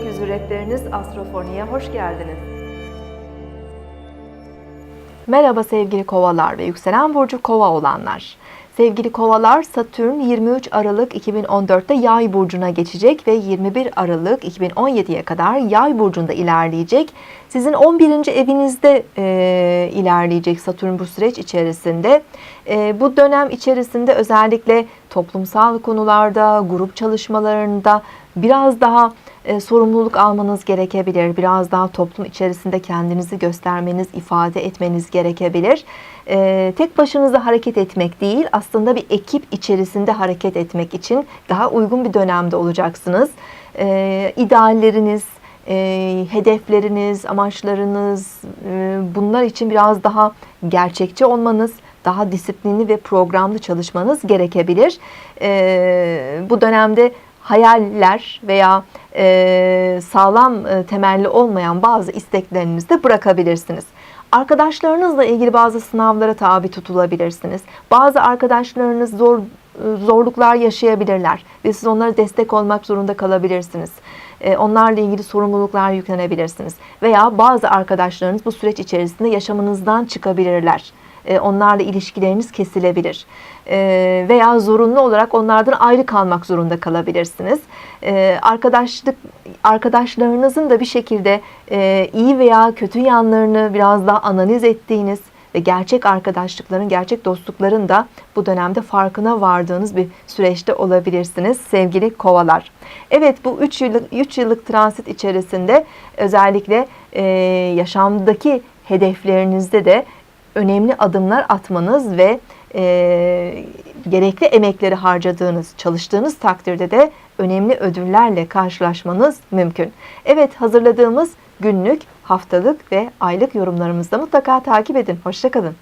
rehberiniz Astrofoni'ye hoş geldiniz. Merhaba sevgili kovalar ve yükselen burcu kova olanlar. Sevgili kovalar Satürn 23 Aralık 2014'te Yay burcuna geçecek ve 21 Aralık 2017'ye kadar Yay burcunda ilerleyecek. Sizin 11. evinizde e, ilerleyecek Satürn bu süreç içerisinde. E, bu dönem içerisinde özellikle toplumsal konularda, grup çalışmalarında biraz daha e, sorumluluk almanız gerekebilir. Biraz daha toplum içerisinde kendinizi göstermeniz, ifade etmeniz gerekebilir. E, tek başınıza hareket etmek değil, aslında bir ekip içerisinde hareket etmek için daha uygun bir dönemde olacaksınız. E, idealleriniz, e, hedefleriniz, amaçlarınız e, bunlar için biraz daha gerçekçi olmanız, daha disiplinli ve programlı çalışmanız gerekebilir. E, bu dönemde hayaller veya e, sağlam e, temelli olmayan bazı isteklerinizi de bırakabilirsiniz. Arkadaşlarınızla ilgili bazı sınavlara tabi tutulabilirsiniz. Bazı arkadaşlarınız zor zorluklar yaşayabilirler ve siz onlara destek olmak zorunda kalabilirsiniz. E, Onlarla ilgili sorumluluklar yüklenebilirsiniz. Veya bazı arkadaşlarınız bu süreç içerisinde yaşamınızdan çıkabilirler. E, Onlarla ilişkileriniz kesilebilir. E, Veya zorunlu olarak onlardan ayrı kalmak zorunda kalabilirsiniz. E, Arkadaşlık arkadaşlarınızın da bir şekilde iyi veya kötü yanlarını biraz daha analiz ettiğiniz ve gerçek arkadaşlıkların, gerçek dostlukların da bu dönemde farkına vardığınız bir süreçte olabilirsiniz sevgili kovalar. Evet bu 3 yıllık, 3 yıllık transit içerisinde özellikle e, yaşamdaki hedeflerinizde de önemli adımlar atmanız ve e, gerekli emekleri harcadığınız, çalıştığınız takdirde de önemli ödüllerle karşılaşmanız mümkün. Evet hazırladığımız günlük, haftalık ve aylık yorumlarımızda mutlaka takip edin. Hoşçakalın.